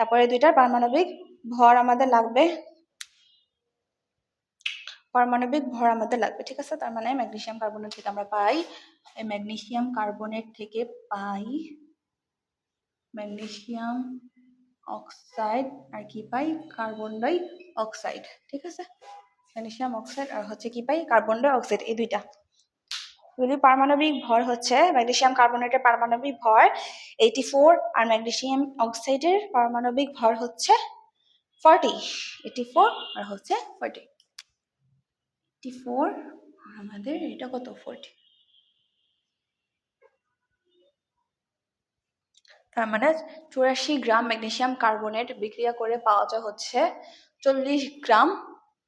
তারপরে দুইটার পারমাণবিক ভর আমাদের লাগবে। পারমাণবিক ভর আমাদের লাগবে, ঠিক আছে? তার মানে ম্যাগনেসিয়াম কার্বনেট থেকে আমরা পাই, এই ম্যাগনেসিয়াম কার্বনেট থেকে পাই ম্যাগনেশিয়াম অক্সাইড, আর কি পাই? কার্বন ডাই অক্সাইড, ঠিক আছে? ম্যাগনেশিয়াম অক্সাইড, আর হচ্ছে কি পাই? কার্বন ডাই অক্সাইড, এই দুইটা। যদি পারমাণবিক ভর হচ্ছে ম্যাগনেসিয়াম কার্বনেটের পারমাণবিক ভর এইটি ফোর আর ম্যাগনেসিয়াম অক্সাইডের পারমাণবিক ভর হচ্ছে ফর্টি এইটি ফোর আর হচ্ছে ফর্টি এইটি ফোর আমাদের এটা কত? ফোরটি তার মানে চুরাশি গ্রাম ম্যাগনেসিয়াম কার্বনেট বিক্রিয়া করে পাওয়া যায় হচ্ছে চল্লিশ gram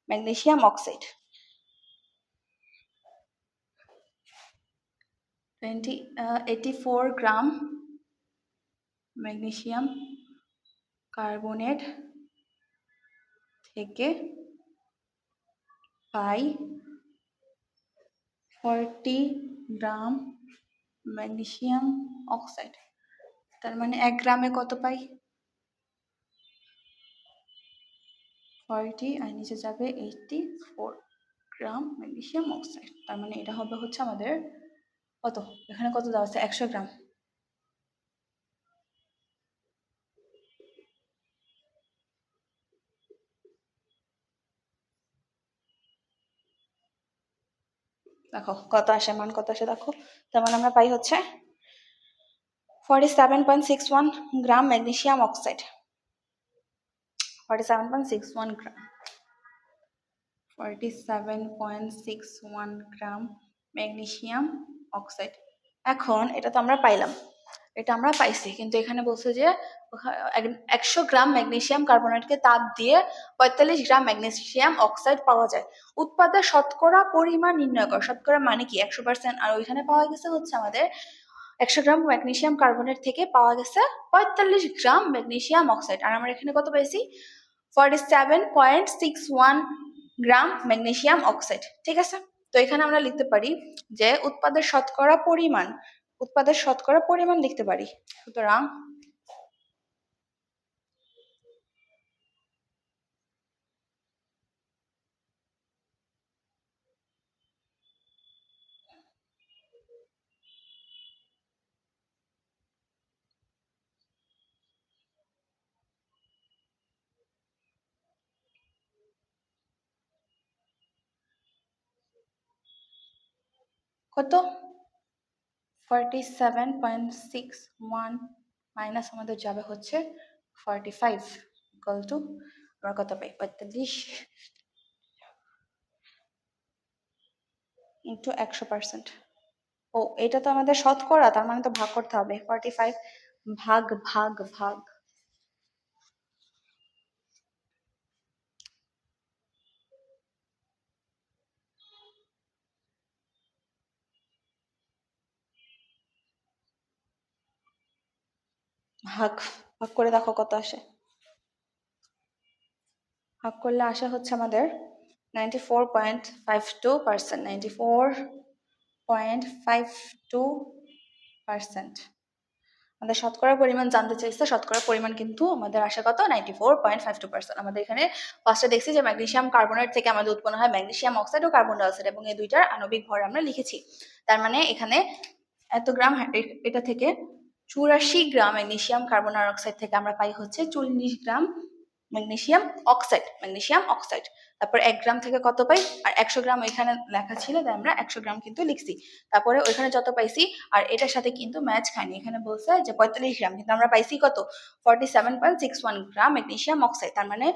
magnesium oxide. Twenty eighty four gram magnesium carbonate থেকে পাই ফর্টি গ্রাম ম্যাগনেসিয়াম অক্সাইড তার মানে এক গ্রামে কত পাই? ফর্টি আর নিচে যাবে eighty four gram magnesium oxide তার মানে এটা হবে হচ্ছে আমাদের কত? এখানে কত দেওয়া আছে? একশো গ্রাম। দেখো, কত আসে? মান কত আসে? দেখো। তার মানে আমরা পাই হচ্ছে forty seven point six one gram magnesium oxide. Forty seven point six one gram. Forty seven point six one gram magnesium oxide এখন এটা তো আমরা পাইলাম। এটা আমরা পাইছি, কিন্তু এখানে বলছে যে একশো গ্রাম ম্যাগনেসিয়াম কার্বনেটকে তাপ দিয়ে পঁয়তাল্লিশ গ্রাম ম্যাগনেসিয়াম অক্সাইড পাওয়া যায়। উৎপাদের শতকরা পরিমাণ নির্ণয় কর। শতকরা মানে কি? একশো পার্সেন্ট আর ওইখানে পাওয়া গেছে হচ্ছে আমাদের একশো গ্রাম ম্যাগনেশিয়াম কার্বনেট থেকে পাওয়া গেছে পঁয়তাল্লিশ গ্রাম ম্যাগনেশিয়াম অক্সাইড আর আমরা এখানে কত পেয়েছি forty seven point six one gram magnesium oxide ঠিক আছে? তো এখানে আমরা লিখতে পারি যে, উৎপাদের শতকরা পরিমাণ, উৎপাদের শতকরা পরিমাণ লিখতে পারি। সুতরাং কত? Forty seven point six one minus আমাদের যাবে হচ্ছে ফর্টি ফাইভ ইকাল টু আমরা কত পাই? পঁয়তাল্লিশ। ইন্টু একশো পার্সেন্ট ও, এটা তো আমাদের শতকরা, তার মানে তো ভাগ করতে হবে। ফর্টি ফাইভ ভাগ ভাগ ভাগ। ভাগ ভাগ করে দেখো কত আসে। ভাগ করলে আসা হচ্ছে আমাদের ninety four point five two percent ninety four point five two percent আমাদের শতকরা পরিমাণ জানতে চাইছে, শতকরা পরিমাণ কিন্তু আমাদের আসে কত? Ninety four point five two percent আমাদের এখানে ফার্স্টে দেখছি যে ম্যাগনেসিয়াম কার্বনেট থেকে আমাদের উৎপন্ন হয় ম্যাগনেসিয়াম অক্সাইড ও কার্বন ডাইঅক্সাইড এবং এই দুইটার আণবিক ভর আমরা লিখেছি। তার মানে এখানে এত গ্রাম, এটা থেকে চুরাশি গ্রাম ম্যাগনেশিয়াম কার্বন অক্সাইড থেকে আমরা পাই হচ্ছে চল্লিশ gram magnesium oxide magnesium oxide. তারপর এক গ্রাম থেকে কত পাই? আর একশো গ্রাম ওইখানে লেখা ছিল, তাই আমরা একশো গ্রাম কিন্তু লিখছি। তারপরে ওইখানে যত পাইছি, আর এটার সাথে কিন্তু ম্যাচ খায়নি। এখানে বলছে যে পঁয়তাল্লিশ গ্রাম, কিন্তু আমরা পাইছি কত? Forty seven point six one gram magnesium oxide, তার মানে